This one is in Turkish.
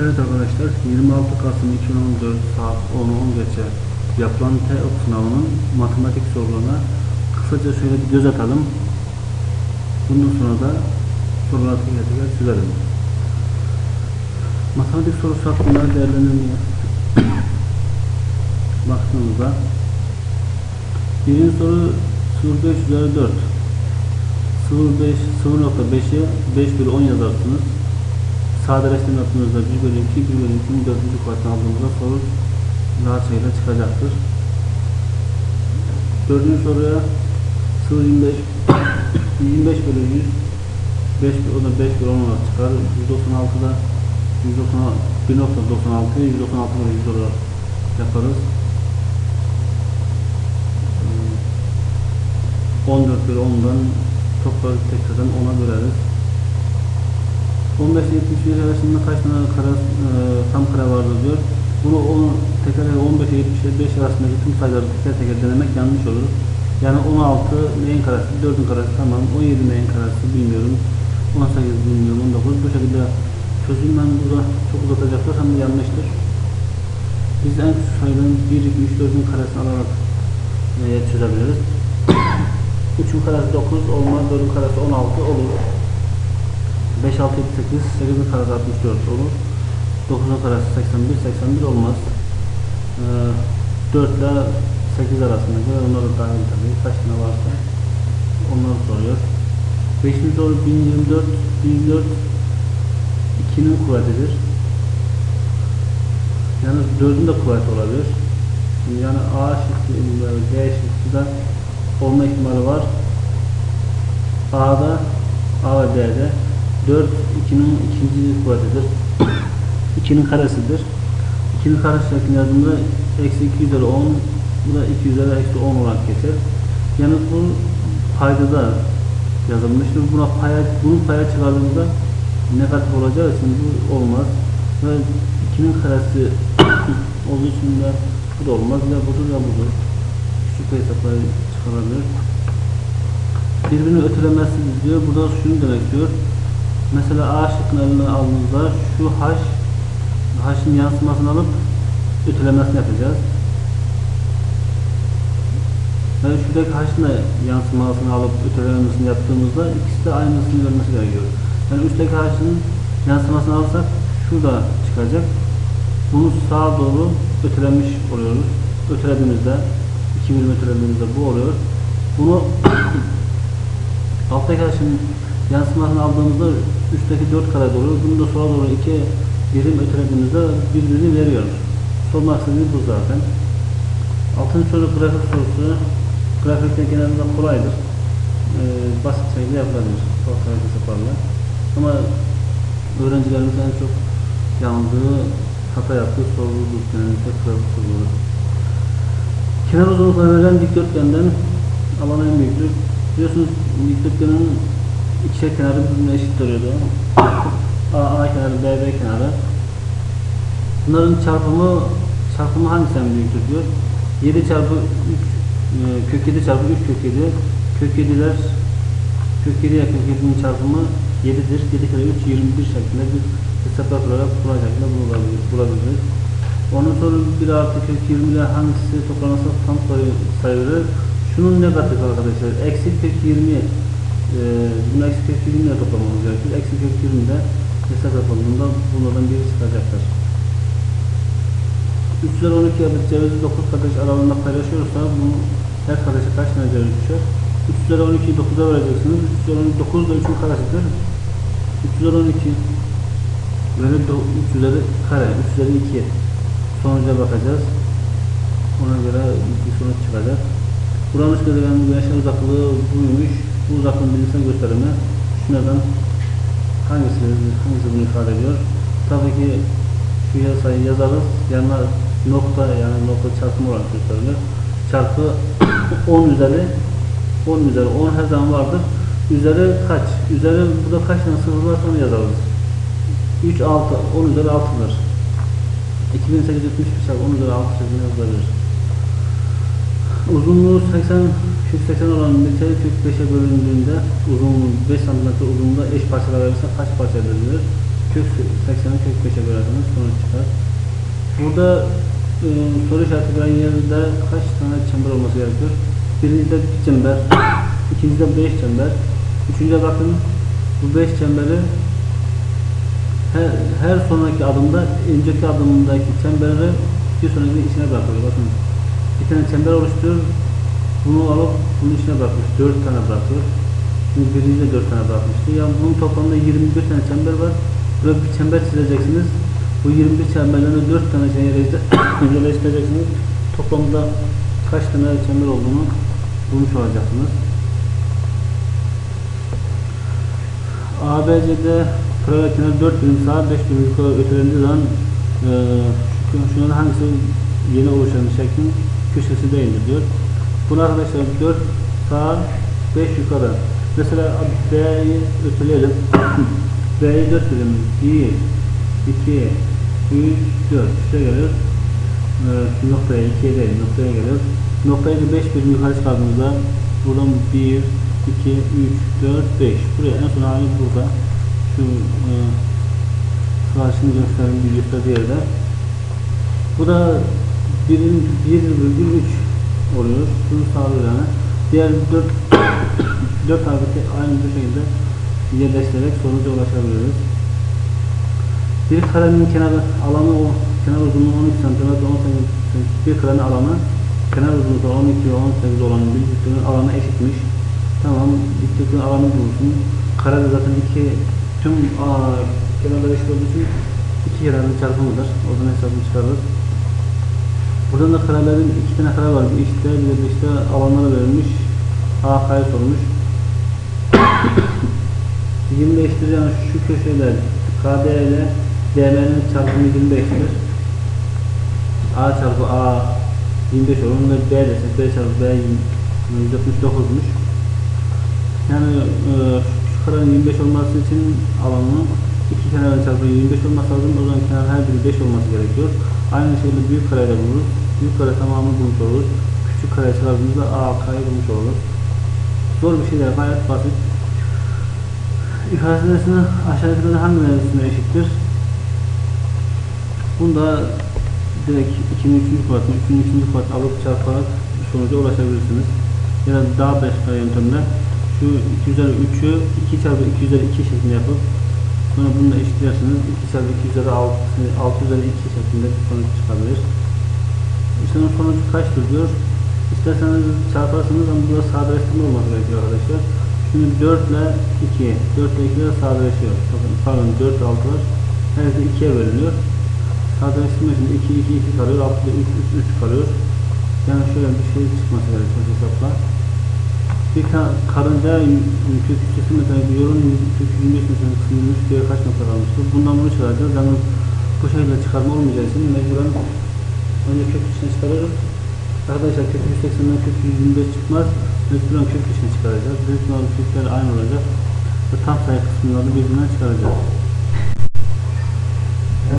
Evet arkadaşlar 26 Kasım 2014 saat 10.10 geçe yapılan TEOK sınavının matematik sorularına kısaca şöyle bir göz atalım. Bundan sonra da soruları teker teker çözelim. Matematik sorusu hakkında değerlendirmeye baktığımızda birinci soru 05 üzeri 4 0.5 0.5'i 5 bölü 10 yazarsınız. Sadeleştirme yaptığınızda 1 bölü 2, 1 bölü 2'nin 4. kuvvetini aldığımızda soru rahat şekilde çıkacaktır. Dördüncü soruya 0.25 25 bölü 100 5 o da 5 bölü 10 olarak çıkar. 196'da 1.96 196 bölü 100 olarak yaparız. Ee, 14 bölü 10'dan topları tekrardan 10'a böleriz. 15 ile 71 arasında kaç tane kare, e, tam kare vardır diyor. Bunu tekrar 15 ile 75 arasındaki tüm sayıları teker teker denemek yanlış olur. Yani 16 neyin karesi, 4'ün karesi tamam, 17 neyin karesi bilmiyorum, 18 bilmiyorum, 19 bu şekilde çözüm ben burada çok uzatacaklar hem de yanlıştır. Biz en küçük sayıların 1, 2, 3, 4'ün karesini alarak e, çözebiliriz. 3'ün karesi 9 olmaz, 4'ün karesi 16 olur. 5, 6, 7, 8, 8'in karesi 64 olur. 9'un karesi 81, 81 olmaz. Ee, 4 ile 8 arasındaki onları dahil tabii. Kaç tane varsa onları soruyor. 5. soru 1024, 1024 2'nin kuvvetidir. Yani 4'ün de kuvveti olabilir. Yani A şıkkı, D şıkkı da olma ihtimali var. A'da, A ve D'de 4 2'nin ikinci kuvvetidir. 2'nin karesidir. 2'nin karesi şeklinde yazdığımda eksi 2 üzeri 10 bu da 2 üzeri eksi 10 olarak geçer. Yani bu paydada yazılmıştır. Buna paya, bunun paya çıkardığımızda negatif olacağı için bu olmaz. Ve 2'nin karesi olduğu için de bu da olmaz. Ya budur ya budur. Küçük hesapları çıkarabilir. Birbirini ötelemezsiniz diyor. Burada şunu demek diyor. Mesela A şıkkını eline aldığınızda şu H H'ın yansımasını alıp ötelemesini yapacağız. Yani şuradaki H'ın yansımasını alıp ötelemesini yaptığımızda ikisi de aynısını vermesi gerekiyor. Yani üstteki H'ın yansımasını alırsak şurada çıkacak. Bunu sağa doğru ötelemiş oluyoruz. Ötelediğimizde 2 birim ötelediğimizde bu oluyor. Bunu alttaki H'ın yansımasını aldığımızda üstteki 4 kare oluyor. Bunu da sola doğru 2 birim ötelediğimizde birbirini veriyor. Sormak istediğimiz bu zaten. Altıncı soru grafik sorusu. Grafikte genelde kolaydır. Ee, basit şekilde yapılabilir. Ortaya hesaplarla. Ama öğrencilerimiz en çok yanıldığı, hata yaptığı sorudur. Genellikle grafik soruları. Kenar uzunlukları verilen dikdörtgenden alan en büyüktür. Biliyorsunuz dikdörtgenin ikişer kenarı birbirine eşit duruyordu. A, A kenarı, B, B kenarı. Bunların çarpımı çarpımı hangisi en büyüktür diyor. 7 çarpı 3 kök 7 çarpı 3 kök 7 kök 7'ler kök 7 ile kök 7'nin çarpımı 7'dir. 7 kere 3 21 şeklinde bir hesap yapılarak kolay şekilde bulabiliriz. Onun sonra 1 artı kök 20 ile hangisi toplanırsa tam sayı sayılır. Şunun negatif arkadaşlar. Eksi kök 20 e, bunu eksi kök 20 ile toplamamız gerekir. Eksi kök 20 ile hesap yapıldığında bunlardan biri çıkacaktır. 3 üzeri 12 adet cevizi 9 kardeş aralığında paylaşıyorsa bunu her kardeşe kaç tane ceviz düşer? 3 üzeri 12'yi 9'a vereceksiniz. 3 üzeri 12, 9 da 3'ün karesidir. 3 üzeri 12 böyle 3 üzeri kare, 3 üzeri 2 sonuca bakacağız. Ona göre bir sonuç çıkacak. Uranüs gezegenin güneşin uzaklığı buymuş. Bu uzaklığın bilimsel gösterimi şunlardan hangisi, hangisi bunu ifade ediyor? Tabii ki şu sayıyı yazarız. Yanına nokta yani nokta çarpımı olarak gösterilir. Çarpı 10 üzeri 10 üzeri 10 her zaman vardır. Üzeri kaç? Üzeri burada kaç tane sıfır varsa onu yazarız. 3 6 10 üzeri 6'dır. 2871 çarpı 10 üzeri 6 şeklinde yazılabilir. Uzunluğu 80 kök 80 olan metali kök 5'e bölündüğünde uzunluğu 5 cm uzunluğunda eş parçalar verirse kaç parça bölünür? kök 80'i kök 5'e bölerseniz sonuç çıkar. Burada e, soru işareti veren yerde kaç tane çember olması gerekiyor? Birincide bir çember, ikincide 5 çember, üçüncüde bakın bu 5 çemberi her, her sonraki adımda önceki adımdaki çemberi bir sonraki içine bırakıyor. Bakın bir tane çember oluşturuyor. Bunu alıp bunun içine bırakmış. 4 tane bırakıyor. Şimdi birinci de 4 tane bırakmıştı. Yani bunun toplamda 21 tane çember var. Böyle bir çember çizeceksiniz. Bu 21 çemberden de 4 tane şey yerleştireceksiniz. Toplamda kaç tane çember olduğunu bulmuş olacaksınız. ABC'de paralel kenar 4 birim sağa 5 birim yukarı ötelendiği zaman e, şu, şunun hangisi yeni oluşan şeklin köşesi değildir diyor. Bunu arkadaşlar 4 sağa 5 yukarı. Mesela B'yi öteleyelim. B'yi 4 birim. 1, 2, 3, 4. Şuraya geliyor. Ee, noktaya 2'ye değil noktaya geliyor. Noktayı da 5 birim yukarı çıkardığımızda buradan 1, 2, 3, 4, 5. Buraya en son hali burada. Şu e, karşını gösterdiğim bir yerde. Bu da 1'in 1,3 oluyor. Bunu sağlıyor yani. Diğer 4 4 hareketi aynı bu şekilde yerleştirerek sonuca ulaşabiliriz. Bir karenin kenarı alanı o kenar uzunluğu 12 cm 18 cm bir karenin alanı kenar uzunluğu 12 ve 18 olan bir dikdörtgenin alanı eşitmiş. Tamam dikdörtgenin alanı bulursun. Karede zaten iki tüm aa, kenarlar eşit olduğu için iki kenarın çarpımıdır. Oradan hesabını çıkarırız. Buradan da karelerin iki tane kare var. Bir işte bir de işte alanları verilmiş. A kare sormuş. 25'tir yani şu köşeler KD ile DM'nin çarpımı 25'tir. A çarpı A 25 olur ve B desek B çarpı B 169'muş. Yani e, şu karenin 25 olması için alanının iki kenarın çarpı 25 olması lazım. O zaman kenar her biri 5 olması gerekiyor. Aynı şekilde büyük kareyle buluruz. Büyük kare tamamını bulmuş oluruz. Küçük kare çıkardığımızda A kareyi bulmuş oluruz. Zor bir şey değil, gayet basit. İfadesini aşağıdakilerin hangilerine eşittir? Bunda direkt 2'nin 3. kuvvetini, 3'ün 3. kuvvetini alıp çarparak sonuca ulaşabilirsiniz. Ya da daha başka yöntemle şu 2 üzeri 3'ü 2 çarpı 2 üzeri 2 şeklinde yapıp sonra bunu da eşitlersiniz. 2 çarpı 2 üzeri 6, 6 üzeri 2 şeklinde bir sonuç çıkabilir. İşlemin sonucu kaçtır diyor. İsterseniz çarparsınız ama burada sadeleştirme olması gerekiyor arkadaşlar. Şimdi 4 ile 2, 4 ile 2 ile sadeleşiyor. Bakın pardon 4 ile 6 var. Her biri 2'ye bölünüyor. Sadeleştirme için 2, 2, 2 kalıyor. 6 ile 3, 3, 3 kalıyor. Yani şöyle bir şey çıkması gerekiyor hesapla. Bir ka- karınca kök küçüsü mesela bir yorum kök 25 mesela kısmılmış diye kaç nokta kalmıştır. Bundan bunu çıkaracağız. Yani bu şekilde çıkarma olmayacağı için mecburen önce kök içine çıkarıyoruz. Arkadaşlar kök 180'den kök 125 çıkmaz. Mecburen kök içine çıkaracağız. Büyük ihtimalle kökler aynı olacak. Ve tam sayı kısımlarını birbirinden çıkaracağız.